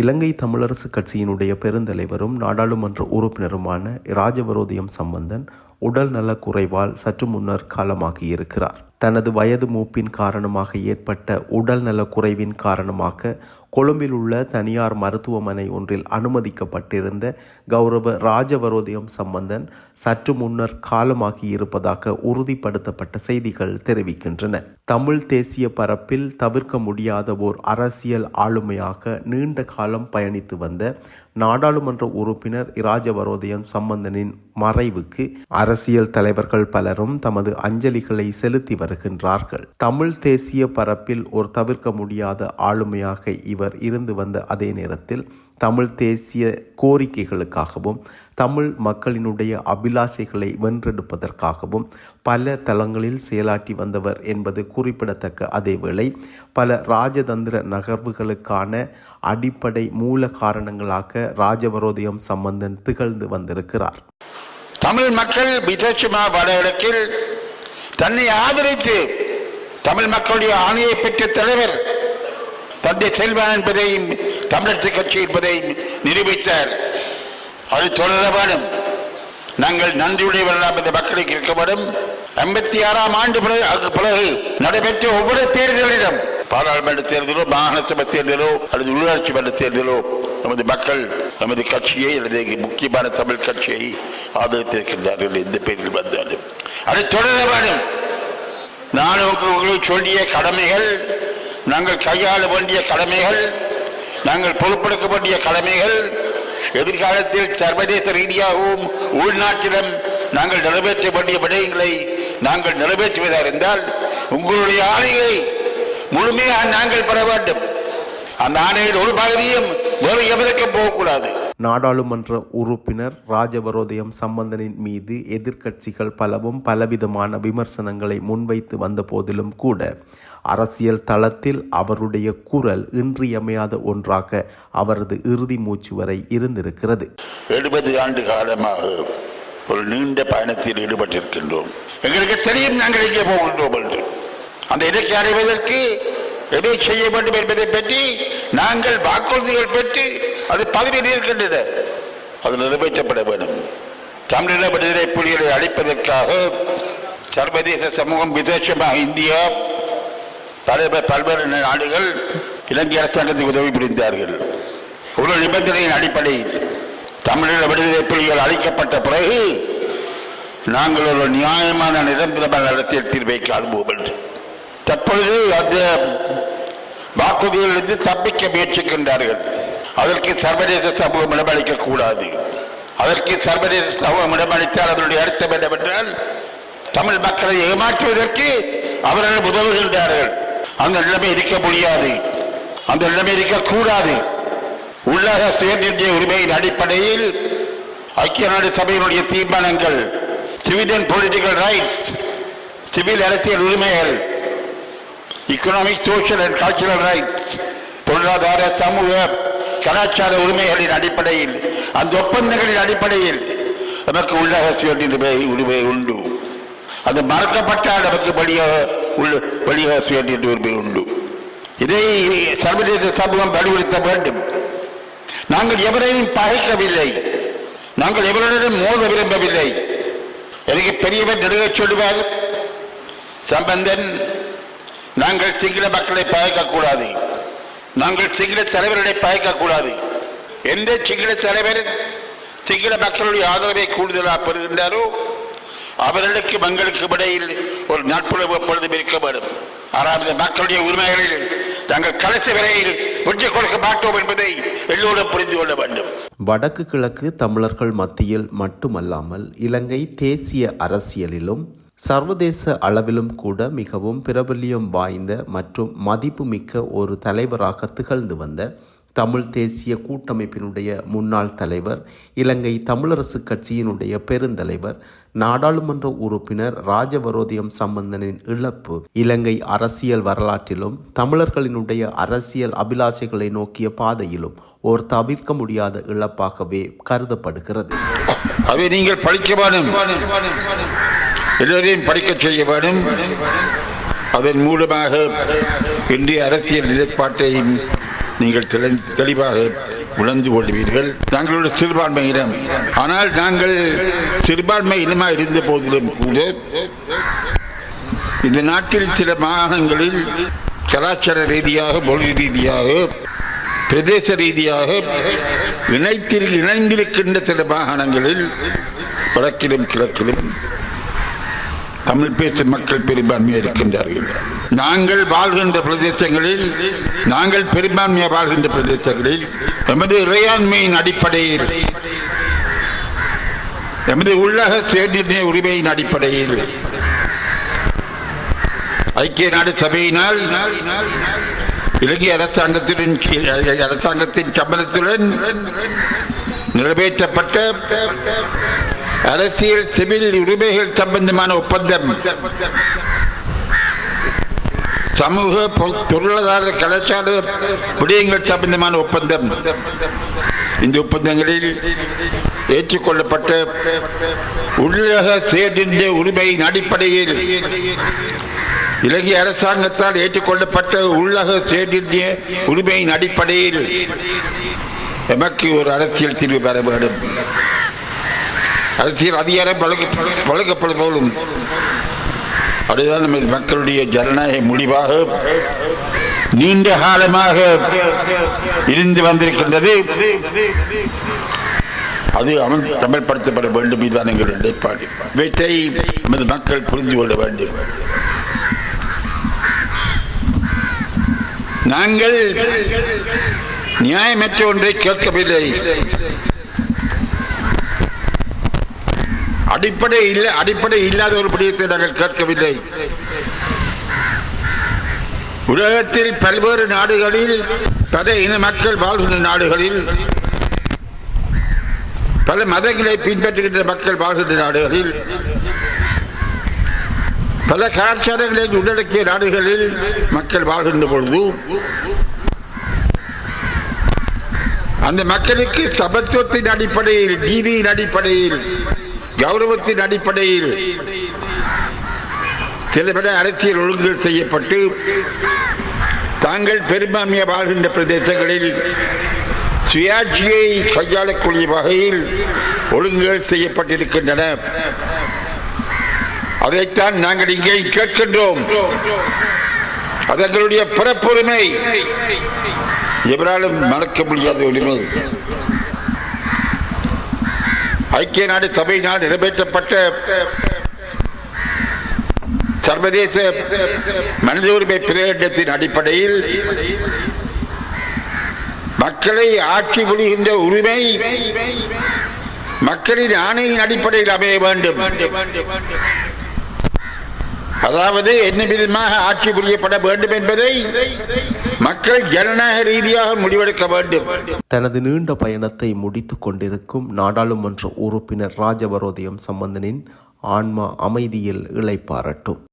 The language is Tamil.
இலங்கை தமிழரசு கட்சியினுடைய பெருந்தலைவரும் நாடாளுமன்ற உறுப்பினருமான ராஜவரோதயம் சம்பந்தன் உடல் நலக் குறைவால் சற்று முன்னர் காலமாகியிருக்கிறார். தனது வயது மூப்பின் காரணமாக ஏற்பட்ட உடல் நலக் குறைவின் காரணமாக கொழும்பில் உள்ள தனியார் மருத்துவமனை ஒன்றில் அனுமதிக்கப்பட்டிருந்த கௌரவ ராஜவரோதயம் சம்பந்தன் சற்று முன்னர் காலமாகி இருப்பதாக உறுதிப்படுத்தப்பட்ட செய்திகள் தெரிவிக்கின்றன. தமிழ் தேசிய பரப்பில் தவிர்க்க முடியாத ஓர் அரசியல் ஆளுமையாக நீண்ட காலம் பயணித்து வந்த நாடாளுமன்ற உறுப்பினர் இராஜவரோதயம் சம்பந்தனின் மறைவுக்கு அரசியல் தலைவர்கள் பலரும் தமது அஞ்சலிகளை செலுத்தி வருகின்றார்கள். தமிழ் தேசிய பரப்பில் ஒரு தவிர்க்க முடியாத ஆளுமையாக இவர் இருந்து வந்த அதே நேரத்தில் தமிழ் தேசிய கோரிக்கைகளுக்காகவும் தமிழ் மக்களினுடைய அபிலாஷைகளை வென்றெடுப்பதற்காகவும் பல தளங்களில் செயலாற்றி வந்தவர் என்பது குறிப்பிடத்தக்க அதேவேளை பல ராஜதந்திர நகர்வுகளுக்கான அடிப்படை மூல காரணங்களாக ராஜவரோதயம் சம்பந்தன் திகழ்ந்து வந்திருக்கிறார். தமிழ் மக்கள் விசேஷமா வடகிழக்கில் தன்னை ஆதரித்து தமிழ் மக்களுடைய ஆணையை பெற்ற தலைவர் தந்தை செல்வன் என்பதையும் தமிழரசு கட்சி என்பதையும் நிரூபித்தார். அது தொடர வேண்டும். நாங்கள் நன்றியுடையவர்களாம் இந்த மக்களுக்கு இருக்க வேண்டும். ஆறாம் ஆண்டு பிறகு பிறகு நடைபெற்ற ஒவ்வொரு தேர்தலிலும் பாராளுமன்ற தேர்தலோ மாகாண சபை தேர்தலோ அல்லது உள்ளாட்சி மன்ற தேர்தலோ நமது மக்கள் நமது கட்சியை அல்லது முக்கியமான தமிழ் கட்சியை ஆதரித்திருக்கின்றார்கள். எந்த பேரில் வந்தாலும். அது தொடர வேண்டும். நான் உங்களுக்கு சொல்லிய கடமைகள் நாங்கள் கையாள வேண்டிய கடமைகள் நாங்கள் பொறுப்பெடுக்க வேண்டிய கடமைகள் எதிர்காலத்தில் சர்வதேச ரீதியாகவும் உள்நாட்டிலும் நாங்கள் நிறைவேற்ற வேண்டிய விடயங்களை நாங்கள் நிறைவேற்றுவதாக இருந்தால் உங்களுடைய ஆணையை முழுமையாக நாங்கள் பெற வேண்டும். அந்த ஆணையின் ஒரு பகுதியும் வேறு எவருக்கும் போகக்கூடாது. நாடாளுமன்ற உறுப்பினர் ராஜபரோதயம் சம்பந்தனின் மீது எதிர்க்கட்சிகள் பலவும் பலவிதமான விமர்சனங்களை முன்வைத்து வந்த போதிலும் கூட அரசியல் தளத்தில் அவருடைய குரல் இன்றியமையாத ஒன்றாக அவரது இறுதி மூச்சு வரை இருந்திருக்கிறது. எழுபது ஆண்டு காலமாக ஒரு நீண்ட பயணத்தில் ஈடுபட்டிருக்கின்றோம். எங்களுக்கு தெரியும் நாங்கள் எங்கே போகின்றோம் என்று. அந்த இலக்கை அடைவதற்கு எதை செய்ய வேண்டும் என்பதை பற்றி நாங்கள் வாக்குறுதிகள் பெற்று அது பகுதியில் இருக்கின்றன அது நிறைவேற்றப்பட வேண்டும். தமிழீழ விடுதலை புலிகளை அழிப்பதற்காக சர்வதேச சமூகம் விசேஷமாக இந்தியா பல பல்வேறு நாடுகள் இலங்கை அரசாங்கத்துக்கு உதவி புரிந்தார்கள். ஒரு நிபந்தனையின் அடிப்படையில் தமிழீழ விடுதலை புலிகள் அழிக்கப்பட்ட பிறகு நாங்கள் ஒரு நியாயமான நிரந்தரமான அரசியல் தீர்வை காண்போம் என்று. தற்பொழுது அந்த வாக்குறுதிகளிலிருந்து தப்பிக்க முயற்சிக்கின்றார்கள். அதற்கு சர்வதேச சமூகம் இடமளிக்க கூடாது அதற்கு சர்வதேச சமூகம் இடமளித்தால் அதனுடைய அர்த்தம் என்னவென்றால் தமிழ் மக்களை ஏமாற்றுவதற்கு அவர்கள் உதவுகின்றார்கள். அந்த நிலைமை இருக்க முடியாது. அந்த நிலைமை இருக்கக்கூடாது. உள்ளக சுயநிர்ணய உரிமையின் அடிப்படையில் ஐக்கிய நாடு சபையினுடைய தீர்மானங்கள் civil and political rights civil அரசியல் உரிமைகள் economic social and cultural rights பொருளாதார சமூக கலாச்சார உரிமைகளின் அடிப்படையில் அந்த ஒப்பந்தங்களின் அடிப்படையில் நமக்கு உள்ளக சுயநிர்ணய உரிமை உண்டு. அது மறக்கப்பட்டால் நமக்கு வழிய உள்ள வழிய சுயநிர்ணய உரிமை உண்டு. இதை சர்வதேச சமூகம் வலியுறுத்த வேண்டும். நாங்கள் எவரையும் பகைக்கவில்லை. நாங்கள் எவருடன் மோத விரும்பவில்லை. எனக்கு பெரியவர் நெடுக சொல்லுவார் சம்பந்தன் நாங்கள் சிங்கள மக்களை பகைக்கக்கூடாது. நாங்கள் சிங்கள தலைவர்களை பயக்கக்கூடாது எந்த சிங்கள தலைவர் சிங்கள மக்களுடைய ஆதரவை கூடுதலாக பெறுகின்றாரோ அவர்களுக்கு எங்களுக்கும் இடையில் ஒரு நட்புறவு எப்பொழுதும் இருக்க வேண்டும். ஆனால் இந்த மக்களுடைய உரிமைகளில் நாங்கள் கடைசி வரையில் விட்டுக் கொடுக்க மாட்டோம் என்பதை எல்லோரும் புரிந்து கொள்ள வேண்டும். வடக்கு கிழக்கு தமிழர்கள் மத்தியில் மட்டுமல்லாமல் இலங்கை தேசிய அரசியலிலும் சர்வதேச அளவிலும் கூட மிகவும் பிரபல்யம் வாய்ந்த மற்றும் மதிப்புமிக்க ஒரு தலைவராக திகழ்ந்து வந்த தமிழ் தேசிய கூட்டமைப்பினுடைய முன்னாள் தலைவர் இலங்கை தமிழரசு கட்சியினுடைய பெருந்தலைவர் நாடாளுமன்ற உறுப்பினர் ராஜவரோதியம் சம்பந்தனின் இழப்பு இலங்கை அரசியல் வரலாற்றிலும் தமிழர்களினுடைய அரசியல் அபிலாஷைகளை நோக்கிய பாதையிலும் ஒரு தவிர்க்க முடியாத இழப்பாகவே கருதப்படுகிறது. அவை நீங்கள் படிக்க எல்லோரையும் படிக்க செய்ய வேண்டும். அதன் மூலமாக இந்திய அரசியல் நிலைப்பாட்டை நீங்கள் தெளி- தெளிவாக உணர்ந்து கொள்வீர்கள். தங்களோட சிறுபான்மை இனம். ஆனால் நாங்கள் சிறுபான்மை இனமாக இருந்த போதிலும் கூட இந்த நாட்டில் சில மாகாணங்களில் கலாச்சார ரீதியாக மொழி ரீதியாக பிரதேச ரீதியாக இணைத்தில் இணைந்திருக்கின்ற சில மாகாணங்களில் வடக்கிலும் கிழக்கிலும் தமிழ் பேசும் மக்கள் பெரும்பான்மையாக இருக்கின்றார்கள். நாங்கள் வாழ்கின்ற பிரதேசங்களில் நாங்கள் பெரும்பான்மையாக வாழ்கின்ற பிரதேசங்களில் எமது இறையாண்மையின் அடிப்படையில் எமது உள்ளக சுயநிர்ணய உரிமையின் அடிப்படையில் ஐக்கிய நாடு சபையினால் இலங்கை அரசாங்கத்தின் கீழ் அரசாங்கத்தின் சம்மதத்துடன் நிறைவேற்றப்பட்ட அரசியல் சிவில் உரிமைகள் சம்பந்தமான ஒப்பந்தம். சமூக பொ- பொருளாதார கலாச்சார விடயங்கள் சம்பந்தமான ஒப்பந்தம். இந்த ஒப்பந்தங்களில் ஏற்றுக்கொள்ளப்பட்ட உள்ளக சேர்ந்த உரிமையின் அடிப்படையில் இலங்கை அரசாங்கத்தால் ஏற்றுக்கொள்ளப்பட்ட உள்ளக சேர்ந்த உரிமையின் அடிப்படையில் எமக்கு ஒரு அரசியல் தீர்வு பெற வேண்டும். அரசியல் அதிகாரம் வழங்க- வழங்கப்படும் போலும். அதுதான் நம்ம மக்களுடைய ஜனநாயக முடிவாக நீண்ட காலமாக இருந்து வந்திருக்கின்றது. அது அவன் தமிழ்படுத்தப்பட வேண்டும் இதுதான் எங்கள் நிலைப்பாடு. இவற்றை நமது மக்கள் புரிந்து கொள்ள வேண்டும். நாங்கள் நியாயமற்ற ஒன்றை கேட்கவில்லை. அடிப்படை இல்லை அடிப்படை இல்லாத ஒரு படியத்தை நாங்கள் கேட்கவில்லை. உலகத்தில் பல்வேறு நாடுகளில் பல இன மக்கள் வாழ்கின்ற நாடுகளில் பல மதங்களை பின்பற்றுகின்ற மக்கள் வாழ்கின்ற நாடுகளில் பல கலாச்சாரங்களை உள்ளடக்கிய நாடுகளில் மக்கள் வாழ்கின்ற பொழுது அந்த மக்களுக்கு சமத்துவத்தின் அடிப்படையில் நீதியின் அடிப்படையில் கௌரவத்தின் அடிப்படையில் சிலபட அரசியல் ஒழுங்குகள் செய்யப்பட்டு தாங்கள் பெரும்பான்மையை வாழ்கின்ற பிரதேசங்களில் சுயாட்சியை கையாளக்கூடிய வகையில் ஒழுங்குகள் செய்யப்பட்டிருக்கின்றன. அதைத்தான் நாங்கள் இங்கே கேட்கின்றோம். அதங்களுடைய பிறப்புரிமை எவராலும் மறக்க முடியாத உரிமை. ஐக்கிய நாடு சபையினால் நிறைவேற்றப்பட்ட சர்வதேச மனித உரிமை பிரகடனத்தின் அடிப்படையில் மக்களை ஆட்சி புரிகின்ற உரிமை மக்களின் ஆணையின் அடிப்படையில் அமைய வேண்டும். அதாவது என்ன விதமாக ஆட்சி புரியப்பட வேண்டும் என்பதை மக்கள் ஜனநாயக ரீதியாக முடிவெடுக்க வேண்டும். தனது நீண்ட பயணத்தை முடித்துக் கொண்டிருக்கும் நாடாளுமன்ற உறுப்பினர் ராஜபரோதயம் சம்பந்தனின் ஆன்மா அமைதியில் இழைப்பாரட்டும்